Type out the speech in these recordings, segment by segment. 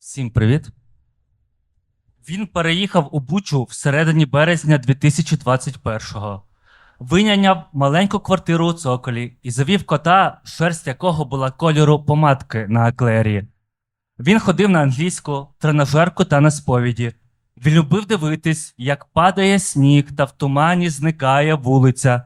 Всім привіт. Він переїхав у Бучу всередині березня 2021-го. Виняняв маленьку квартиру у цоколі і завів кота, шерсть якого була кольору помадки на еклері. Він ходив на англійську, тренажерку та на сповіді. Він любив дивитись, як падає сніг та в тумані зникає вулиця.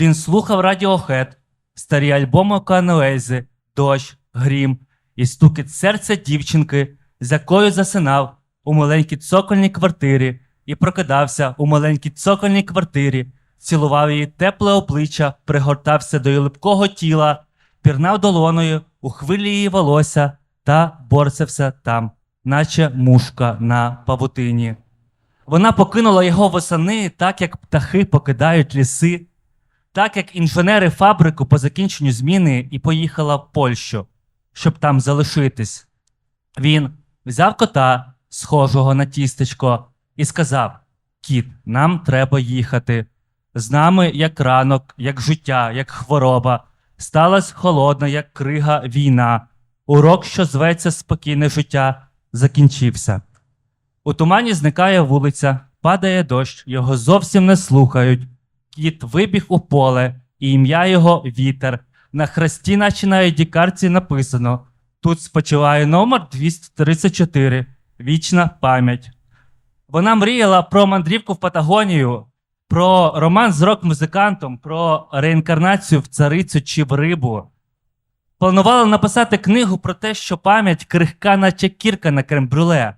Він слухав радіохет, старі альбоми Кануельзи, дощ, грім і стукіт серця дівчинки, з якою засинав у маленькій цокольній квартирі і прокидався у маленькій цокольній квартирі, цілував її тепле обличчя, пригортався до її липкого тіла, пірнав долоною у хвилі її волосся та борсався там, наче мушка на павутині. Вона покинула його восени, так як птахи покидають ліси, так як інженери фабрику по закінченню зміни і поїхала в Польщу, щоб там залишитись. Він взяв кота, схожого на тістечко, і сказав: Кіт, нам треба їхати. З нами як ранок, як життя, як хвороба. Сталась холодна, як крига війна. Урок, що зветься спокійне життя, закінчився. У тумані зникає вулиця, падає дощ, його зовсім не слухають. Кіт вибіг у поле, і ім'я його вітер. На хресті, наче на ID-карті написано: Тут спочиває номер 234. Вічна пам'ять. Вона мріяла про мандрівку в Патагонію, про роман з рок-музикантом, про реінкарнацію в царицю чи в рибу. Планувала написати книгу про те, що пам'ять крихка, наче кірка на крем-брюле,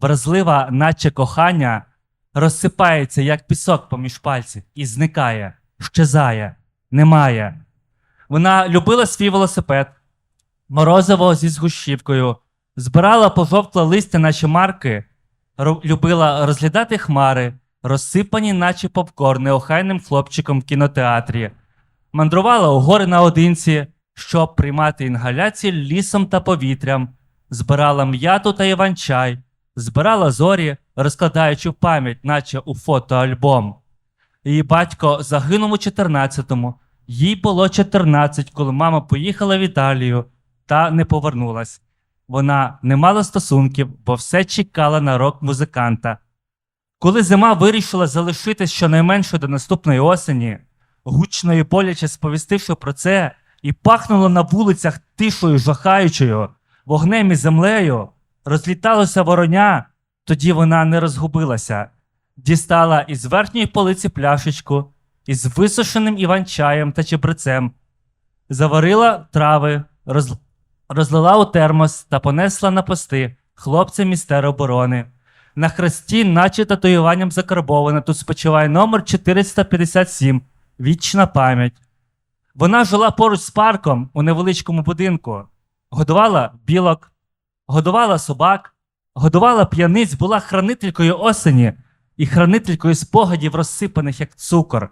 вразлива, наче кохання, розсипається, як пісок поміж пальців, і зникає, щезає, немає. Вона любила свій велосипед, морозиво зі згущівкою, збирала пожовкле листя, наче марки, любила розглядати хмари, розсипані, наче попкорн, неохайним хлопчиком в кінотеатрі, мандрувала у гори наодинці, щоб приймати інгаляції лісом та повітрям, збирала м'яту та іван-чай, збирала зорі, розкладаючи пам'ять, наче у фотоальбом. Її батько загинув у 14-му. Їй було 14, коли мама поїхала в Італію та не повернулась. Вона не мала стосунків, бо все чекала на рок-музиканта. Коли зима вирішила залишитись щонайменше до наступної осені, гучно і боляче сповістивши про це, і пахнуло на вулицях тишою жахаючою, вогнем і землею, розліталося вороня, тоді вона не розгубилася, дістала із верхньої полиці пляшечку із висушеним іван-чаєм та чебрецем, заварила трави, роз... розлила у термос та понесла на пости хлопцям із тероборони. На хресті, наче татуюванням закарбоване, тут спочиває номер 457 Вічна пам'ять. Вона жила поруч з парком у невеличкому будинку, годувала білок, годувала собак, годувала п'яниць, була хранителькою осені і хранителькою спогадів, розсипаних як цукор.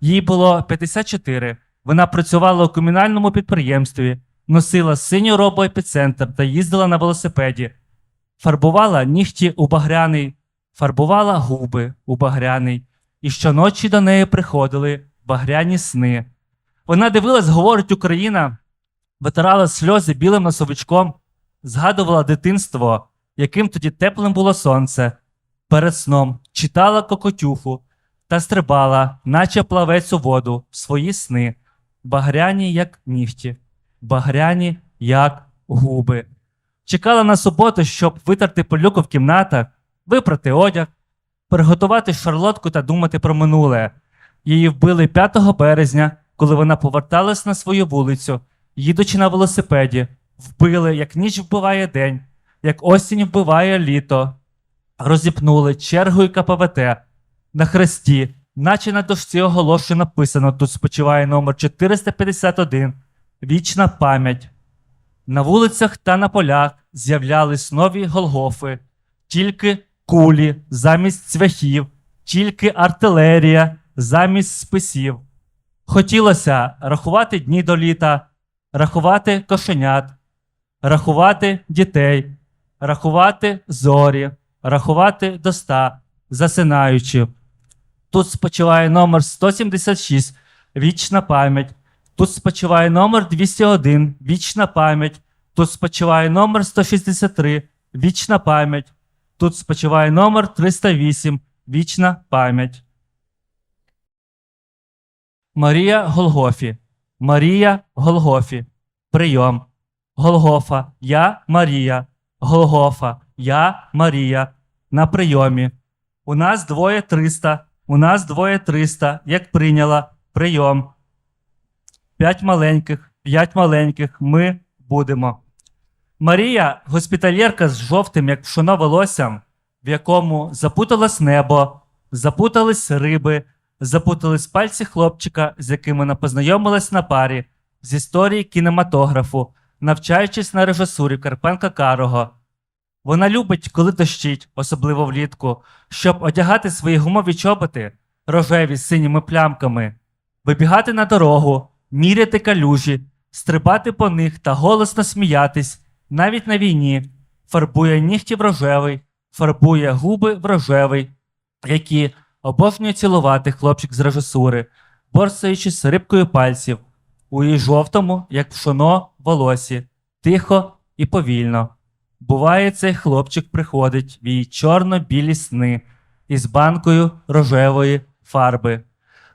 Їй було 54. Вона працювала у комунальному підприємстві, носила синю робу епіцентр та їздила на велосипеді, фарбувала нігті у багряний, фарбувала губи у багряний, і щоночі до неї приходили багряні сни. Вона дивилась, говорить Україна, витирала сльози білим носовичком, згадувала дитинство, яким тоді теплим було сонце. Перед сном читала кокотюху та стрибала, наче плавець у воду, в свої сни, багряні, як нігті, багряні, як губи. Чекала на суботу, щоб витерти пилюку в кімнатах, випрати одяг, приготувати шарлотку та думати про минуле. Її вбили 5 березня, коли вона поверталась на свою вулицю, їдучи на велосипеді. Вбили, як ніч вбиває день, як осінь вбиває літо. Розіпнули чергою КПВТ на хресті, наче на дошці оголошення написано: тут спочиває номер 451. Вічна пам'ять. На вулицях та на полях з'являлись нові Голгофи, тільки кулі замість цвяхів, тільки артилерія замість списів. Хотілося рахувати дні до літа, рахувати кошенят, рахувати дітей, рахувати зорі, рахувати до ста, засинаючи. Тут спочиває номер 176, вічна пам'ять. Тут спочиває номер 201, вічна пам'ять. Тут спочиває номер 163, Вічна пам'ять. Тут спочиває номер 308. Вічна пам'ять. Марія Голгофі. Марія Голгофі. Прийом. Голгофа. Я Марія. Голгофа. Я Марія. На прийомі. У нас двоє 300. У нас двоє 300. Як прийняла. Прийом. П'ять маленьких. П'ять маленьких. Ми будемо. Марія госпітальєрка з жовтим, як пшоно волоссям, в якому запуталось небо, запутались риби, запутались пальці хлопчика, з яким вона познайомилась на парі, з історії кінематографу, навчаючись на режисурі Карпенка Карого. Вона любить, коли дощить, особливо влітку, щоб одягати свої гумові чоботи, рожеві з синіми плямками, вибігати на дорогу, міряти калюжі, стрибати по них та голосно сміятись, навіть на війні, фарбує нігті в рожевий, фарбує губи в рожевий, які обожнює цілувати хлопчик з режисури, борсаючись рибкою пальців, у її жовтому, як пшоно, волосі, тихо і повільно. Буває, цей хлопчик приходить в її чорно-білі сни із банкою рожевої фарби.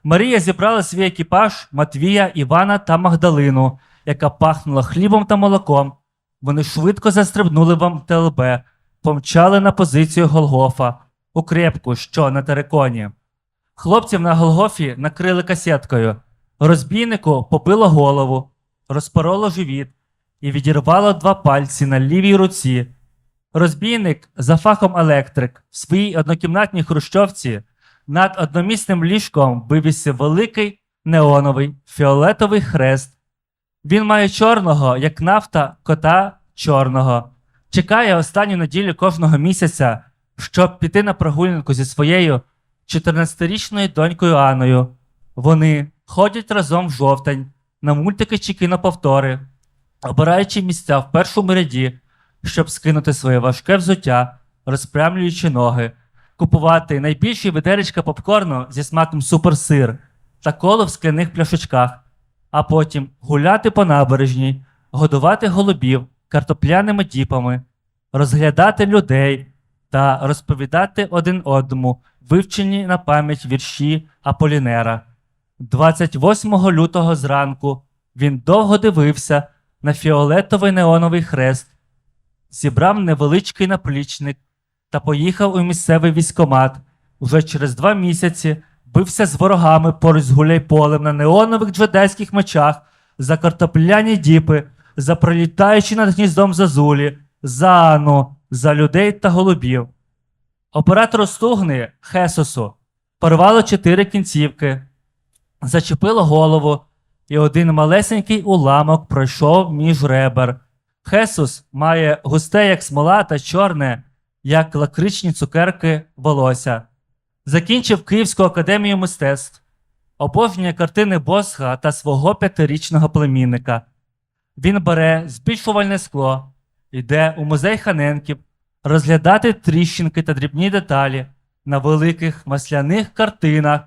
Марія зібрала свій екіпаж Матвія, Івана та Магдалину, яка пахнула хлібом та молоком. Вони швидко застрибнули в МТЛБ, помчали на позицію Голгофа у крепку, що на териконі. Хлопців на Голгофі накрили касеткою. Розбійнику побило голову, розпороло живіт і відірвало два пальці на лівій руці. Розбійник за фахом електрик в своїй однокімнатній хрущовці над одномісним ліжком вивісив великий неоновий фіолетовий хрест. Він має чорного, як нафта, кота чорного. Чекає останню неділю кожного місяця, щоб піти на прогулянку зі своєю 14-річною донькою Аною. Вони ходять разом в жовтень на мультики чи кіноповтори, обираючи місця в першому ряді, щоб скинути своє важке взуття, розпрямлюючи ноги, купувати найбільші виделечка попкорну зі смаком суперсир та коло в скляних пляшечках, а потім гуляти по набережній, годувати голубів картопляними діпами, розглядати людей та розповідати один одному вивчені на пам'ять вірші Аполінера. 28 лютого зранку він довго дивився на фіолетовий неоновий хрест, зібрав невеличкий наплічник та поїхав у місцевий військомат. Уже через два місяці бився з ворогами поруч з гуляйполем на неонових джедайських мечах за картопляні діпи, за пролітаючи над гніздом зазулі, за Ану, за людей та голубів. Оператору стугни Хесосу порвало чотири кінцівки, зачепило голову, і один малесенький уламок пройшов між ребер. Хесус має густе, як смола, та чорне, як лакричні цукерки волосся. Закінчив Київську академію мистецтв, обожнює картини Босха та свого п'ятирічного племінника. Він бере збільшувальне скло, йде у музей Ханенків розглядати тріщинки та дрібні деталі на великих масляних картинах,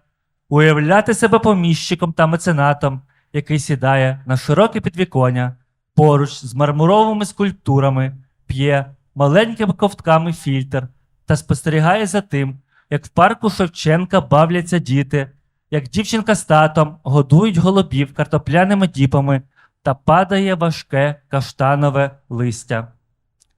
уявляти себе поміщиком та меценатом, який сідає на широке підвіконня поруч з мармуровими скульптурами, п'є маленькими ковтками фільтр та спостерігає за тим, як в парку Шевченка бавляться діти, як дівчинка з татом годують голубів картопляними діпами та падає важке каштанове листя.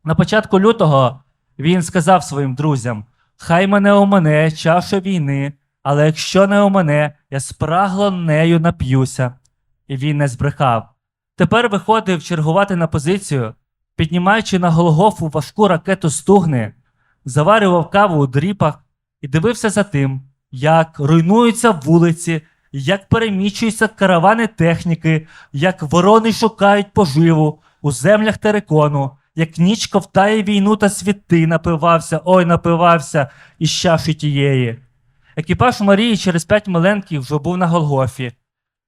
На початку лютого він сказав своїм друзям: Хай мене омане чаша війни, але якщо не омане, я спрагло нею нап'юся. І він не збрехав. Тепер виходив чергувати на позицію, піднімаючи на Голгофу важку ракету стугни, заварював каву у дріпах і дивився за тим, як руйнуються вулиці, як перемічуються каравани техніки, як ворони шукають поживу у землях терикону, як ніч ковтає війну та світи, напивався, ой, напивався із чаші тієї. Екіпаж Марії через п'ять миленків вже був на Голгофі.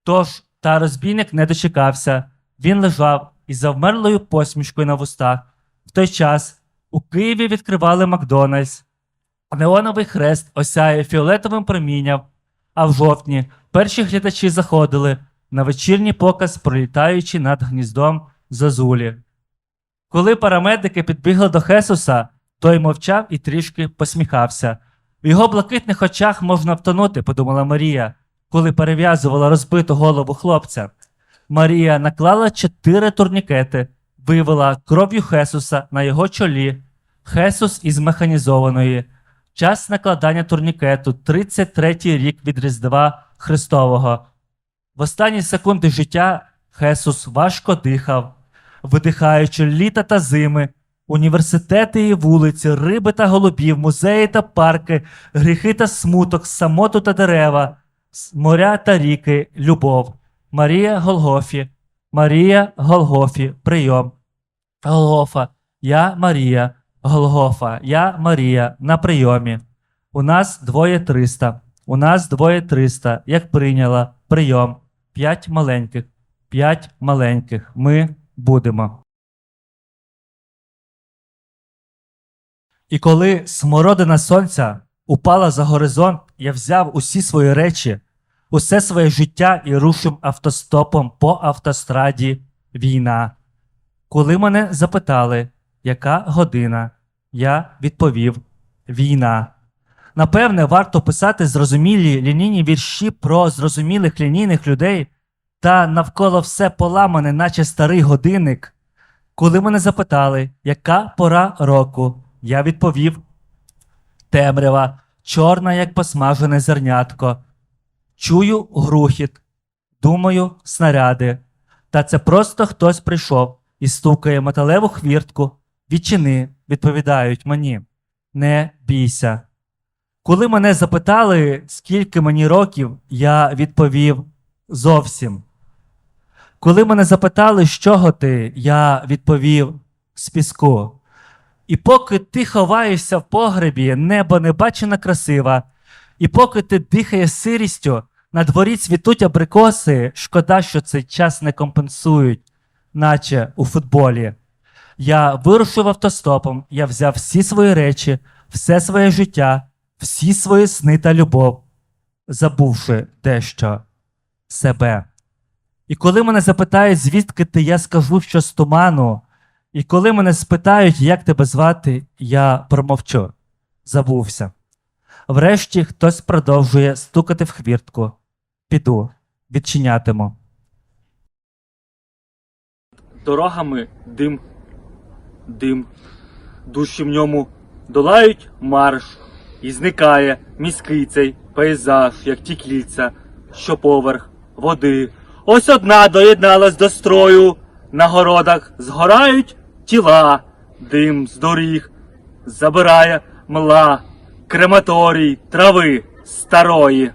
Тож та розбійник не дочекався. Він лежав із завмерлою посмішкою на вустах. В той час у Києві відкривали Макдональдс. Неоновий хрест осяє фіолетовим промінням, а в жовтні перші глядачі заходили на вечірній показ, пролітаючи над гніздом зазулі. Коли парамедики підбігли до Хесуса, той мовчав і трішки посміхався. В його блакитних очах можна втонути, подумала Марія, коли перев'язувала розбиту голову хлопця. Марія наклала чотири турнікети, вивела кров'ю Хесуса на його чолі. Хесус із механізованої. Час накладання турнікету 33-й рік від Різдва Христового. В останні секунди життя Хесус важко дихав, видихаючи літа та зими, університети і вулиці, риби та голубів, музеї та парки, гріхи та смуток, самоту та дерева, моря та ріки, любов. Марія Голгофі, Марія Голгофі, прийом. Голгофа, я Марія, Голгофа, я Марія, на прийомі. У нас двоє триста. У нас двоє триста. Як прийняла, прийом. П'ять маленьких. П'ять маленьких. Ми будемо. І коли смородина сонця упала за горизонт, я взяв усі свої речі, усе своє життя і рушив автостопом по автостраді війна. Коли мене запитали, яка година, я відповів війна. Напевне, варто писати зрозумілі лінійні вірші про зрозумілих лінійних людей, та навколо все поламане, наче старий годинник. Коли мене запитали, яка пора року, я відповів темрява, чорна, як посмажене зернятко. Чую грухіт, думаю, снаряди. Та це просто хтось прийшов і стукає металеву хвіртку. Відчини, відповідають мені. Не бійся. Коли мене запитали, скільки мені років, я відповів зовсім. Коли мене запитали, з чого ти, я відповів з піску. І поки ти ховаєшся в погребі, небо небачено красива, і поки ти дихаєш сирістю, на дворі цвітуть абрикоси, шкода, що цей час не компенсують, наче у футболі. Я вирушив автостопом, я взяв всі свої речі, все своє життя, всі свої сни та любов, забувши дещо себе. І коли мене запитають, звідки ти, я скажу, що з туману. І коли мене спитають, як тебе звати, я промовчу. Забувся. Врешті хтось продовжує стукати в хвіртку. Піду, відчинятиму. Дорогами дим, дим. Душі в ньому долають марш, і зникає міський цей пейзаж, як ті кільця, що поверх води. Ось одна доєдналась до строю, на городах згорають тіла, дим з доріг забирає мла, крематорій трави старої.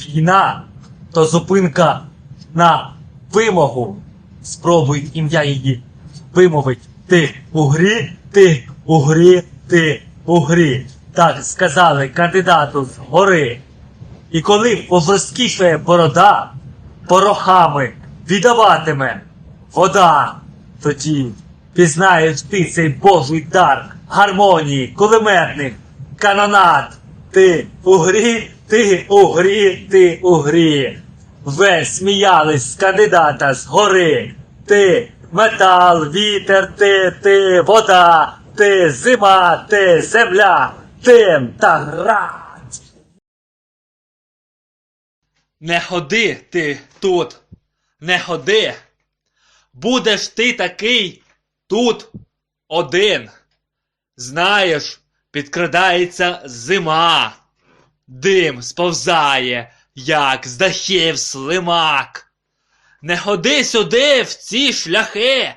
Війна то зупинка на вимогу. Спробуй ім'я її вимовить. Ти у грі, ти у грі, ти у грі. Так сказали кандидату з гори. І коли повроскіше борода порохами віддаватиме вода, тоді пізнаєш ти цей божий дар гармонії, кулеметних канонат. Ти у грі, ти у грі, ти у грі. Весь сміялись з кандидата з гори. Ти метал, вітер, ти, ти, вода, ти зима, ти земля, тим та град. Не ходи ти тут, не ходи. Будеш ти такий тут один. Знаєш, підкрадається зима, дим сповзає, як з дахів слимак. Не ходи сюди в ці шляхи.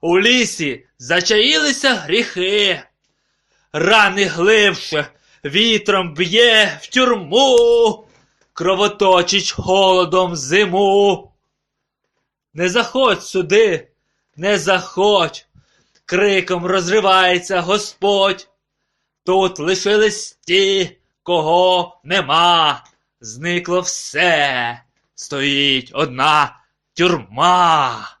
У лісі зачаїлися гріхи. Рани гливше, вітром б'є в тюрму, кровоточить холодом зиму. Не заходь сюди, не заходь, криком розривається Господь. Тут лишились ті, кого нема, зникло все, стоїть одна тюрма.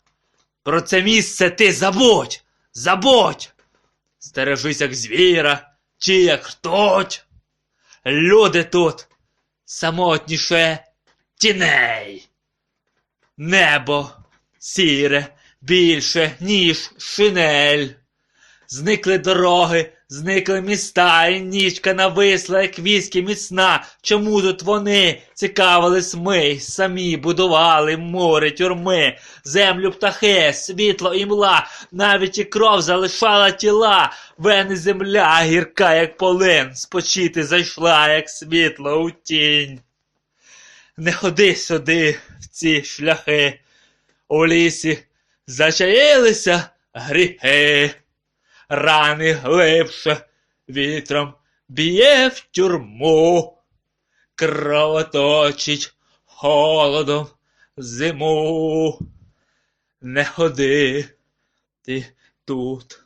Про це місце ти забудь, забудь. Стережись як звіра, чи як хтось. Люди тут самотніше тіней. Небо сіре, більше, ніж шинель. Зникли дороги, зникли міста, і нічка нависла, як віскі міцна. Чому тут вони цікавились ми, самі будували мури, тюрми, землю птахи, світло і мла, навіть і кров залишала тіла, вени земля гірка, як полин, спочити зайшла, як світло у тінь. Не ходи сюди, в ці шляхи, у лісі зачаїлися гріхи рани глибше, вітром б'є в тюрму, кровоточить холодом зиму. Не ходи ти тут.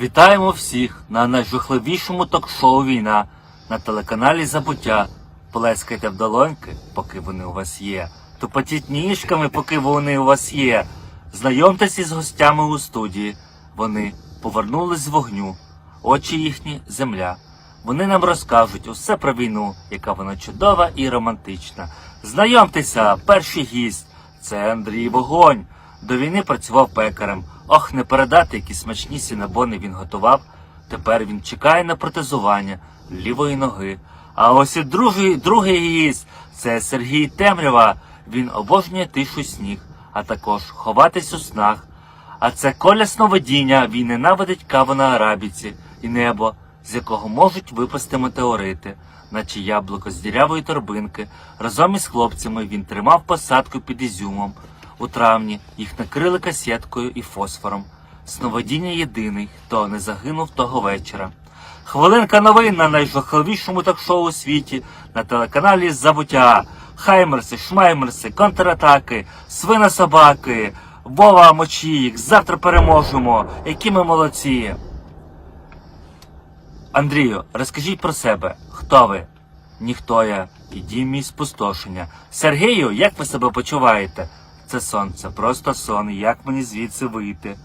Вітаємо всіх на найжахливішому ток-шоу Війна на телеканалі Забуття. Плескайте в долоньки, поки вони у вас є. Тупотіть ніжками, поки вони у вас є. Знайомтеся з гостями у студії. Вони повернулись з вогню, очі їхні земля. Вони нам розкажуть усе про війну, яка вона чудова і романтична. Знайомтеся, перший гість це Андрій Вогонь. До війни працював пекарем. Ох, не передати, які смачні сінабони він готував. Тепер він чекає на протезування лівої ноги. А ось і другий, другий гість це Сергій Темрява. Він обожнює тишу сніг, а також ховатись у снах. А це Коля Сновидіння, він ненавидить каву на арабіці і небо, з якого можуть випасти метеорити, наче яблуко з дірявої торбинки. Разом із хлопцями він тримав посадку під ізюмом. У травні їх накрили касеткою і фосфором. Сновидіння єдиний, хто не загинув того вечора. Хвилинка новин на найжахливішому ток-шоу у світі на телеканалі Забуття. Хаймерси, шмаймерси, контратаки, свина собаки, Вова Мочіїк, завтра переможемо. Які ми молодці. Андрію, розкажіть про себе. Хто ви? Ніхто я. І мій спустошення. Сергію, як ви себе почуваєте? Це сон, це просто сон. Як мені звідси вийти?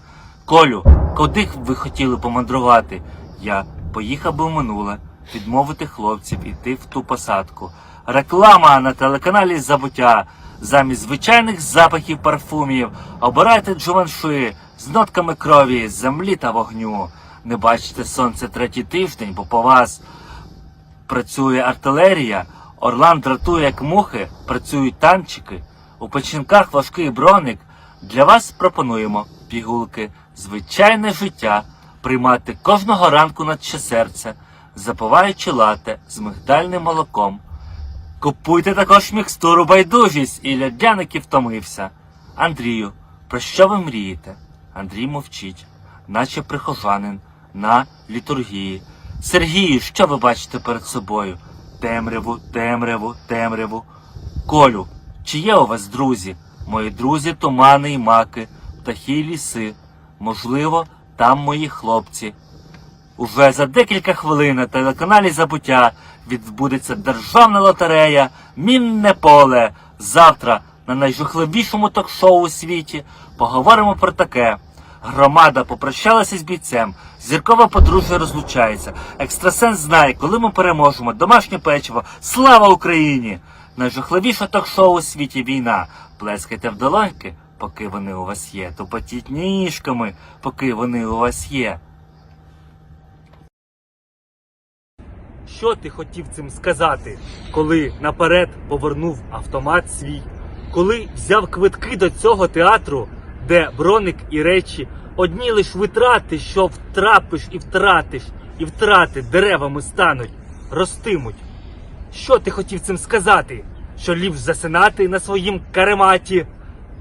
Колю, куди ви хотіли помандрувати? Я поїхав би в минуле, відмовити хлопців іти в ту посадку. Реклама на телеканалі Забуття. Замість звичайних запахів парфумів обирайте джуванши з нотками крові, землі та вогню. Не бачите сонце третій тиждень, бо по вас працює артилерія, Орлан дратує як мухи, працюють танчики. У печінках важкий броник. Для вас пропонуємо пігулки, звичайне життя, приймати кожного ранку наче серце, запиваючи лате з мигдальним молоком. Купуйте також мікстуру байдужість і лядяників втомився. Андрію, про що ви мрієте? Андрій мовчить, наче прихожанин на літургії. Сергію, що ви бачите перед собою? Темряву, темряву, темряву. Колю, чи є у вас друзі? Мої друзі тумани й маки, птахи й ліси. Можливо, там мої хлопці. Уже за декілька хвилин на телеканалі Забуття відбудеться державна лотерея Мінне поле. Завтра на найжахливішому ток-шоу у світі поговоримо про таке. Громада попрощалася з бійцем, зіркове подружжя розлучається. Екстрасенс знає, коли ми переможемо. Домашнє печиво. Слава Україні! Найжахливіше ток-шоу у світі війна. Плескайте в долоньки, поки вони у вас є. Тупотіть ніжками, поки вони у вас є. Що ти хотів цим сказати, коли наперед повернув автомат свій, коли взяв квитки до цього театру, де броник і речі одні лиш витрати, що втрапиш і втратиш, і втрати деревами стануть, ростимуть. Що ти хотів цим сказати? Що ліпш засинати на своїм карематі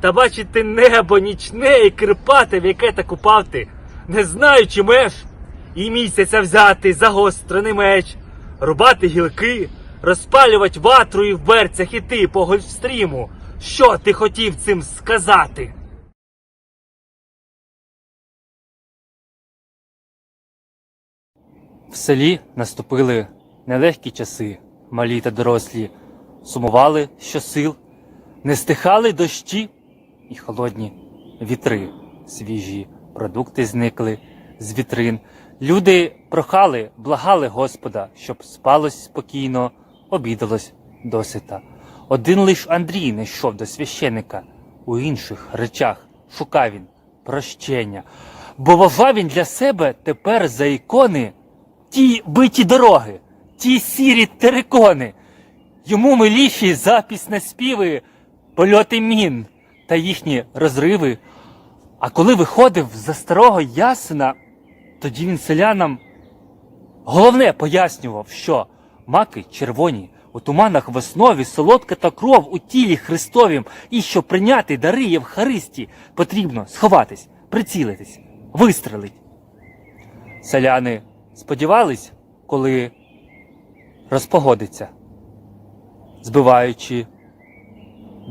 та бачити небо нічне і кирпате, в яке та купав ти, не знаючи меж, і місяця взяти за гострений меч, рубати гілки, розпалювати ватру і в берцях іти по гольфстріму. Що ти хотів цим сказати? В селі наступили нелегкі часи, малі та дорослі, сумували щосил, не стихали дощі і холодні вітри, свіжі продукти зникли з вітрин. Люди прохали, благали Господа, щоб спалось спокійно, обідалось досита. Один лиш Андрій не йшов до священика. У інших речах шукав він прощення. Бо вважав він для себе тепер за ікони ті биті дороги, ті сірі терикони. Йому миліші запісне співи, польоти мін та їхні розриви. А коли виходив за старого ясена, тоді він селянам головне пояснював, що маки червоні у туманах в основі солодка та кров у тілі Христовім, і щоб прийняти дари Євхаристі, потрібно сховатись, прицілитись, вистрелить. Селяни сподівались, коли розпогодиться, збиваючи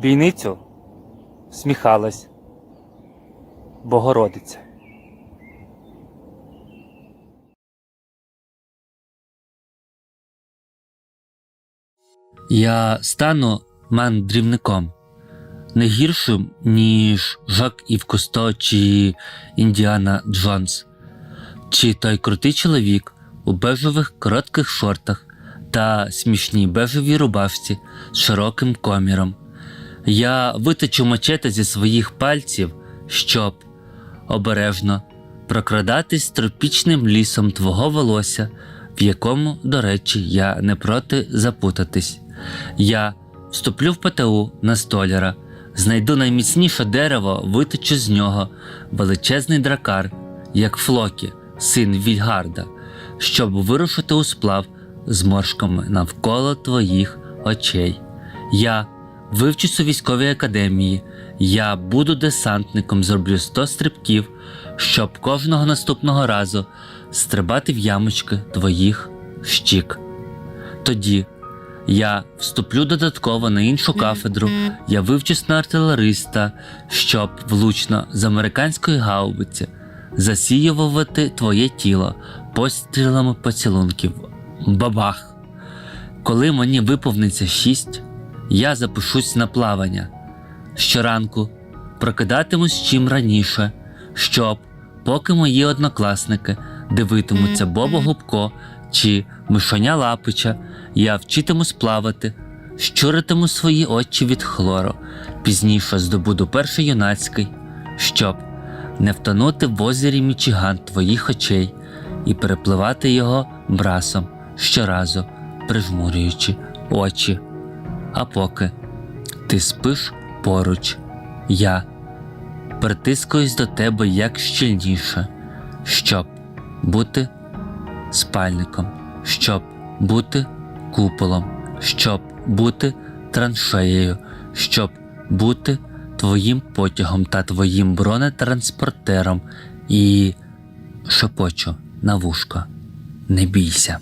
бійницю, сміхалась Богородиця. Я стану мандрівником не гіршим, ніж Жак Ів Кусто чи Індіана Джонс, чи той крутий чоловік у бежевих коротких шортах та смішній бежевій рубашці з широким коміром. Я виточу мачете зі своїх пальців, щоб обережно прокрадатись тропічним лісом твого волосся, в якому, до речі, я не проти запутатись. Я вступлю в ПТУ на столяра, знайду найміцніше дерево, виточу з нього величезний дракар, як Флокі, син Вільгарда, щоб вирушити у сплав з моршками навколо твоїх очей. Я вивчусь у військовій академії, я буду десантником, зроблю 100 стрибків, щоб кожного наступного разу стрибати в ямочки твоїх щік. Тоді я вступлю додатково на іншу кафедру, я вивчусь на артилериста, щоб влучно з американської гаубиці засіювати твоє тіло пострілами поцілунків. Бабах! Коли мені виповниться шість, я запишусь на плавання. Щоранку прокидатимусь чим раніше, щоб, поки мої однокласники дивитимуться Боба Губко чи Мишаня Лапича, я вчитимусь плавати, щуритиму свої очі від хлору, пізніше здобуду перший юнацький, щоб не втонути в озері Мічиган твоїх очей і перепливати його брасом щоразу, прижмурюючи очі. А поки ти спиш поруч, я притискуюсь до тебе як щільніше, щоб бути спальником, щоб бути куполом, щоб бути траншеєю, щоб бути твоїм потягом та твоїм бронетранспортером і шепочу на вушко. Не бійся.